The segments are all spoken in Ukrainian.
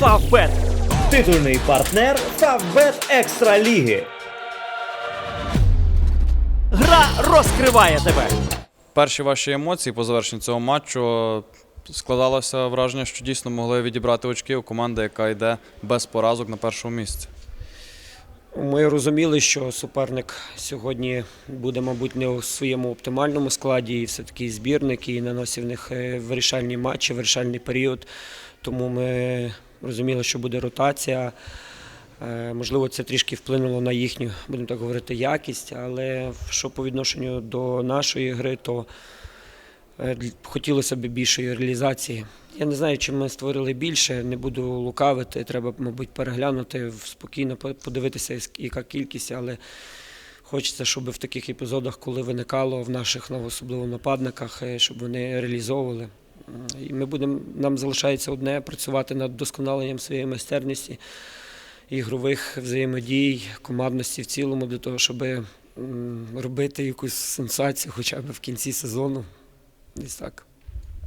Фавбет. Титульний партнер Фавбет Екстра Ліги. Гра розкриває тебе. Перші ваші емоції по завершенню цього матчу складалося враження, що дійсно могли відібрати очки у команди, яка йде без поразок на першому місці. Ми розуміли, що суперник сьогодні буде, мабуть, не у своєму оптимальному складі, і все-таки збірник, і наносив в них е, вирішальні матчі, вирішальний період. Тому ми розуміли, що буде ротація. Е, Можливо, це трішки вплинуло на їхню, будемо так говорити, якість, але що по відношенню до нашої гри, то е, хотілося б більшої реалізації. Я не знаю, чи ми створили більше, не буду лукавити. Треба, мабуть, переглянути спокійно подивитися, яка кількість, але хочеться, щоб в таких епізодах, коли виникало в наших особливо нападниках, е, щоб вони реалізовували. І ми будемо, нам залишається одне працювати над вдосконаленням своєї майстерності, ігрових взаємодій, командності в цілому, для того, щоб робити якусь сенсацію хоча б в кінці сезону. Десь так.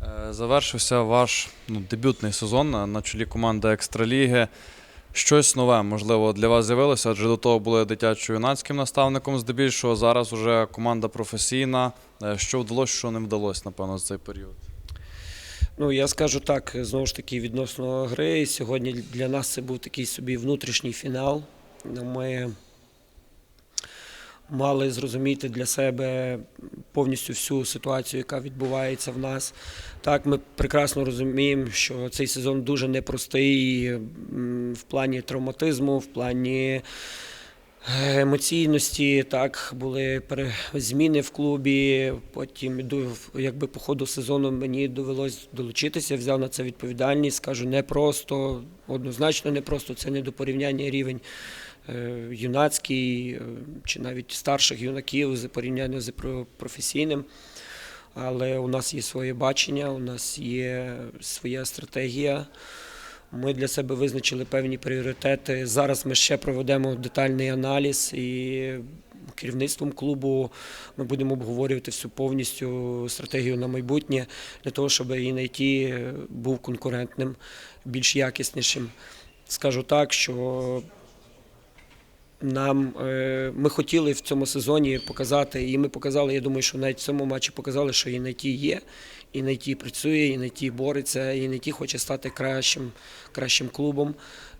Е, Завершився ваш ну, дебютний сезон на, чолі команди Екстраліги. Щось нове, можливо, для вас з'явилося, адже до того були дитячо-юнацьким наставником здебільшого. Зараз вже команда професійна. Е, Що вдалося, що не вдалося, напевно, за цей період. Ну, я скажу так, знову ж таки, відносно гри. Сьогодні для нас це був такий собі внутрішній фінал. Ну, Ми мали зрозуміти для себе повністю всю ситуацію, яка відбувається в нас. Так, ми прекрасно розуміємо, що цей сезон дуже непростий в плані травматизму, в плані емоційності. Так, були зміни в клубі. Потім якби по ходу сезону мені довелось долучитися, взяв на це відповідальність. Скажу, не просто, однозначно не просто. Це не до порівняння рівень е, юнацький е, чи навіть старших юнаків з порівняння з професійним. Але у нас є своє бачення, у нас є своя стратегія. Ми для себе визначили певні пріоритети. Зараз ми ще проведемо детальний аналіз і керівництвом клубу ми будемо обговорювати всю повністю стратегію на майбутнє для того, щоб і найти був конкурентним, більш якіснішим. Скажу так, що нам е, ми хотіли в цьому сезоні показати, і ми показали. Я думаю, що навіть в цьому матчі показали, що і найті є, і найті працює, і найті бореться, і найті хоче стати кращим, кращим клубом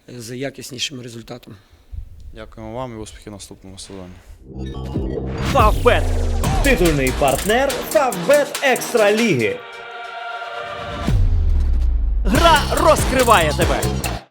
е, з якіснішим результатом. Дякуємо вам і успіхів наступному сезоні. Фавбет. Титульний партнер Фавбет Екстра Ліги. Гра розкриває тебе.